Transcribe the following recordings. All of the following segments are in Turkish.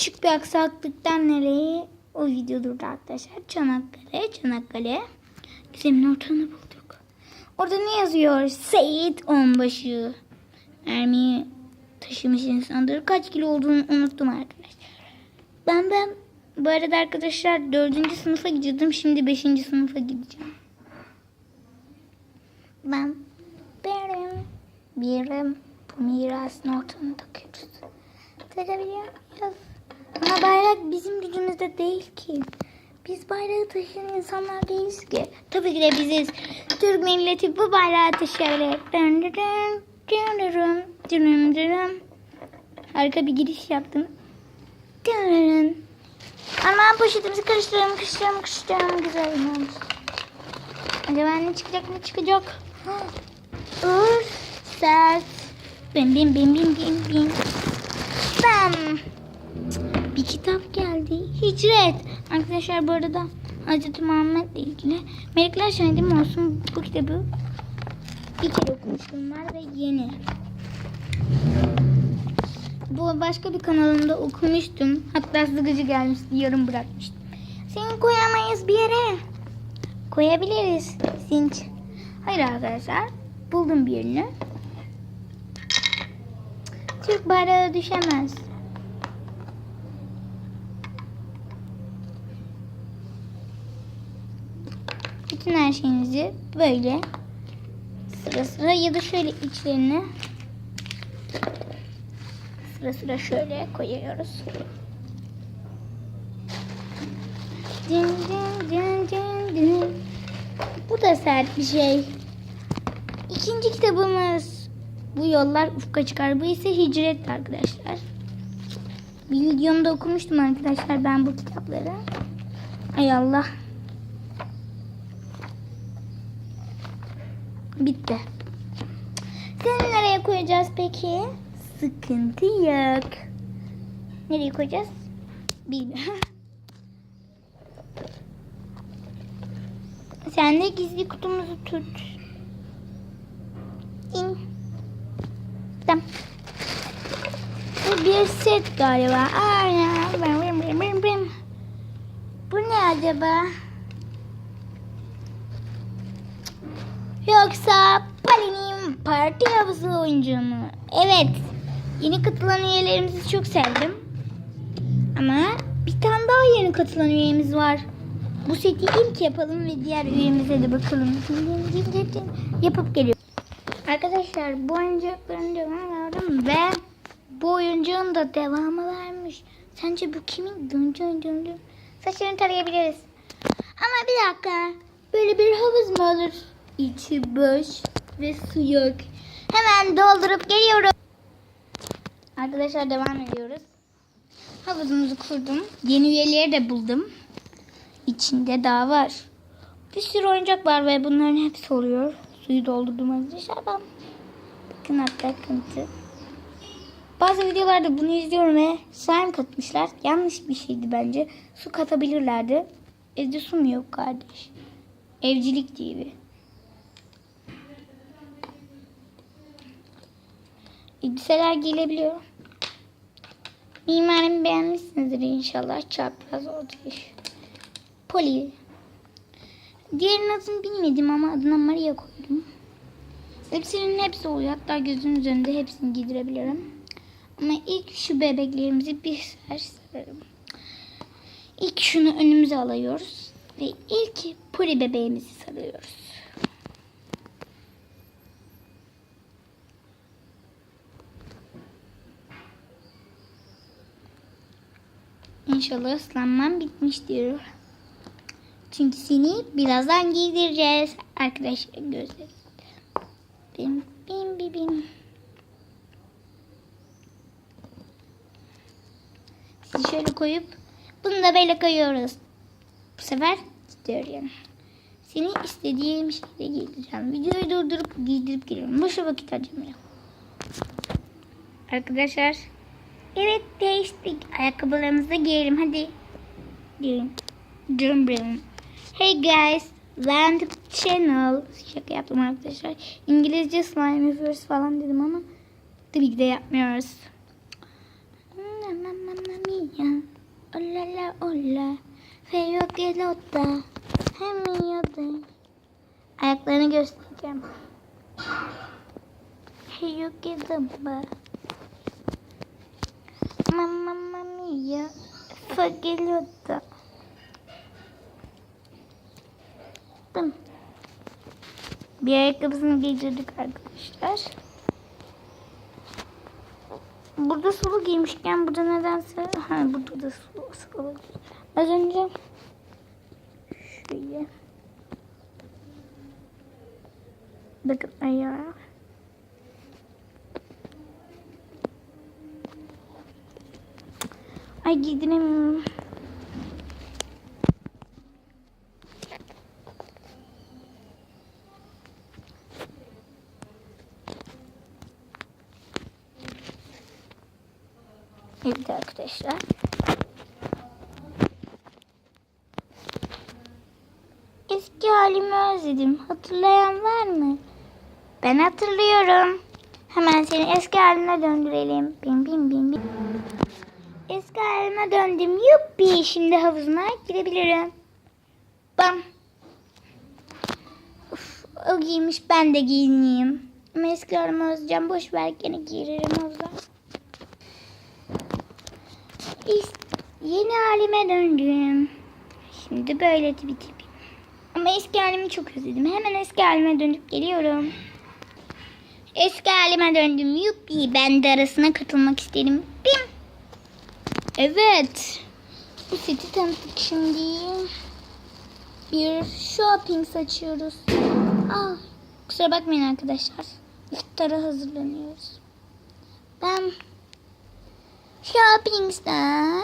küçük bir aksaklıktan nereye o video durdu arkadaşlar. Çanakkale, Çanakkale. Gizem'in ortamını bulduk. Orada ne yazıyor? Seyit Onbaşı. Mermiyi taşımış insandır. Kaç kilo olduğunu unuttum arkadaşlar. Ben ben bu arada arkadaşlar dördüncü sınıfa gidiyordum. Şimdi beşinci sınıfa gideceğim. Ben birim birim bu mirasın ortamını takıyoruz. Takabiliyor muyuz? Ama bayrak bizim gücümüzde değil ki. Biz bayrağı taşıyan insanlar değiliz ki. Tabii ki de biziz. Türk milleti bu bayrağı dın dın. Harika bir giriş yaptım. Dın. Aman poşetimizi karıştıralım, karıştıralım, karıştıralım. Güzel olmuş. Acaba ne çıkacak, ne çıkacak? Ur, sert. Bim bim bim bim bim bim. Bam. Kitap geldi. Hicret. Arkadaşlar bu arada Hazreti Muhammed'le ilgili Melekler Şahidim olsun bu kitabı bir kere okumuştum var ve yeni. Bu başka bir kanalımda okumuştum. Hatta sıkıcı gelmişti. Yarım bırakmıştım. Seni koyamayız bir yere. Koyabiliriz. Sinç. Hayır arkadaşlar. Buldum bir yerini. Türk bayrağı düşemez. Bütün her şeyinizi böyle sıra sıra ya da şöyle içlerine sıra sıra şöyle koyuyoruz. Dın dın dın dın dın. Bu da sert bir şey. İkinci kitabımız Bu Yollar Ufka Çıkar. Bu ise Hicret arkadaşlar. Bir videomda okumuştum arkadaşlar ben bu kitapları. Ay Allah. Bitti. Seni nereye koyacağız peki? Sıkıntı yok. Nereye koyacağız? Bilmiyorum. Sen de gizli kutumuzu tut. İn. Tamam. Bu bir set galiba. Aynen. Bu ne acaba? Yoksa Pali'nin parti havuzu oyuncu mu? Evet. Yeni katılan üyelerimizi çok sevdim. Ama bir tane daha yeni katılan üyemiz var. Bu seti ilk yapalım ve diğer üyemize de bakalım. Yapıp geliyor. Arkadaşlar bu oyuncakların devamı gördüm ve bu oyuncağın da devamı varmış. Sence bu kimin? Dın dın dın dın. Saçlarını tarayabiliriz. Ama bir dakika. Böyle bir havuz mu olur? İçi boş ve su yok. Hemen doldurup geliyorum. Arkadaşlar devam ediyoruz. Havuzumuzu kurdum. Yeni üyeleri de buldum. İçinde daha var. Bir sürü oyuncak var ve bunların hepsi oluyor. Suyu doldurdum arkadaşlar. Bakın hatta akıntı. Bazı videolarda bunu izliyorum ve slime katmışlar. Yanlış bir şeydi bence. Su katabilirlerdi. Evde su mu yok kardeş? Evcilik gibi. Elbiseler giyilebiliyor. Mimarimi beğenmişsinizdir inşallah. Çapraz iş. Poli. Diğerinin adını bilmedim ama adına Maria koydum. Hepsinin hepsi oluyor. Hatta gözün üzerinde hepsini giydirebilirim. Ama ilk şu bebeklerimizi bir sararım. İlk şunu önümüze alıyoruz. Ve ilk poli bebeğimizi sarıyoruz. İnşallah ıslanmam bitmiştir. Çünkü seni birazdan giydireceğiz. Arkadaşlar gözlerim. Bim bim bim bim. Sizi şöyle koyup bunu da böyle koyuyoruz. Bu sefer gidiyor yani. Seni istediğim şekilde giydireceğim. Videoyu durdurup giydirip geliyorum. Boşa vakit harcamayalım. Arkadaşlar. Evet değiştik. Ayakkabılarımızı giyelim. Hadi. Giyelim. Drum drum. Hey guys. Land channel. Şaka yaptım arkadaşlar. İngilizce slime yapıyoruz falan dedim ama tabii ki de yapmıyoruz. Mamma mia. Olala ola. Feyo gelota. Hemen yadı. Ayaklarını göstereceğim. Feyo gelota. Mamma mia. Fagelota. Bım. Bir ayakkabısını giydirdik arkadaşlar. Burada sulu giymişken burada nedense ha burada da sulu, sulu. Az önce şöyle bakın ayağı Ay giydiremiyorum. Evet arkadaşlar. Eski halimi özledim. Hatırlayan var mı? Ben hatırlıyorum. Hemen seni eski haline döndürelim. Bim bim bim bim. Eski halime döndüm. Yuppi. Şimdi havuzuna girebilirim. Bam. Uf, o giymiş ben de giyineyim. Ama eski özleyeceğim. Boş ver gene girerim havuza. Yeni halime döndüm. Şimdi böyle tipi tipi. Ama eski halimi çok özledim. Hemen eski halime dönüp geliyorum. Eski halime döndüm. Yuppi. Ben de arasına katılmak isterim. Bim. Evet. Bu seti tanıttık şimdi. Bir shopping açıyoruz. Aa, kusura bakmayın arkadaşlar. İftara hazırlanıyoruz. Ben Shopping'den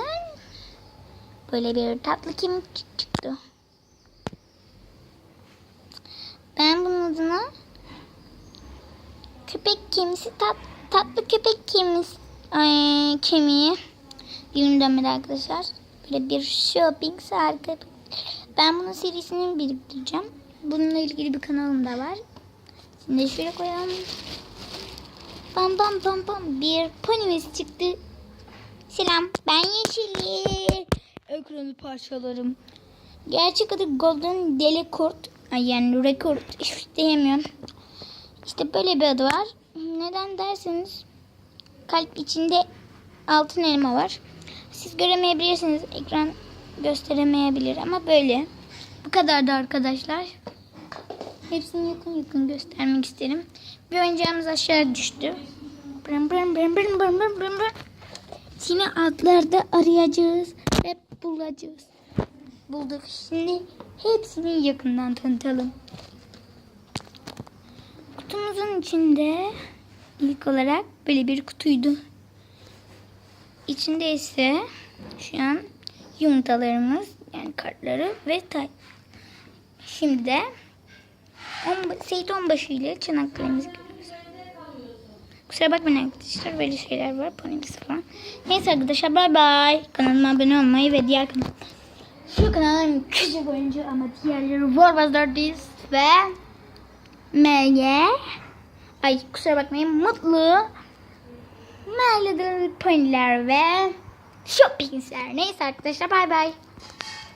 böyle bir tatlı kemik çıktı. Ben bunun adına köpek kemisi tat, tatlı köpek kemis ay, kemiği dilim dönmedi arkadaşlar. Böyle bir shopping harika. Ben bunun serisini biriktireceğim. Bununla ilgili bir kanalım da var. Şimdi şöyle koyalım. Bam bam bam bam bir ponimiz çıktı. Selam ben Yeşilli. Ekranı parçalarım. Gerçek adı Golden Delicord. Yani Record. Hiç diyemiyorum. İşte böyle bir adı var. Neden derseniz kalp içinde altın elma var. Siz göremeyebilirsiniz. Ekran gösteremeyebilir ama böyle. Bu kadardı arkadaşlar. Hepsini yakın yakın göstermek isterim. Bir oyuncağımız aşağı düştü. Brım brım brım brım brım brım brım brım. Seni adlarda arayacağız ve bulacağız. Bulduk. Şimdi hepsini yakından tanıtalım. Kutumuzun içinde ilk olarak böyle bir kutuydu. İçinde ise şu an yumurtalarımız yani kartları ve tay. Şimdi de on, Seyit Onbaşı ile Çanakkale'mizi görüyoruz. Kusura bakmayın arkadaşlar böyle şeyler var ponimiz falan. Neyse arkadaşlar bay bay. Kanalıma abone olmayı ve diğer kanal şu kanalın küçük oyuncu ama diğerleri Warwaz 400 ve MG Ay kusura bakmayın mutlu My Little Pony'ler ve Shoppings'ler. Neyse arkadaşlar bay bay.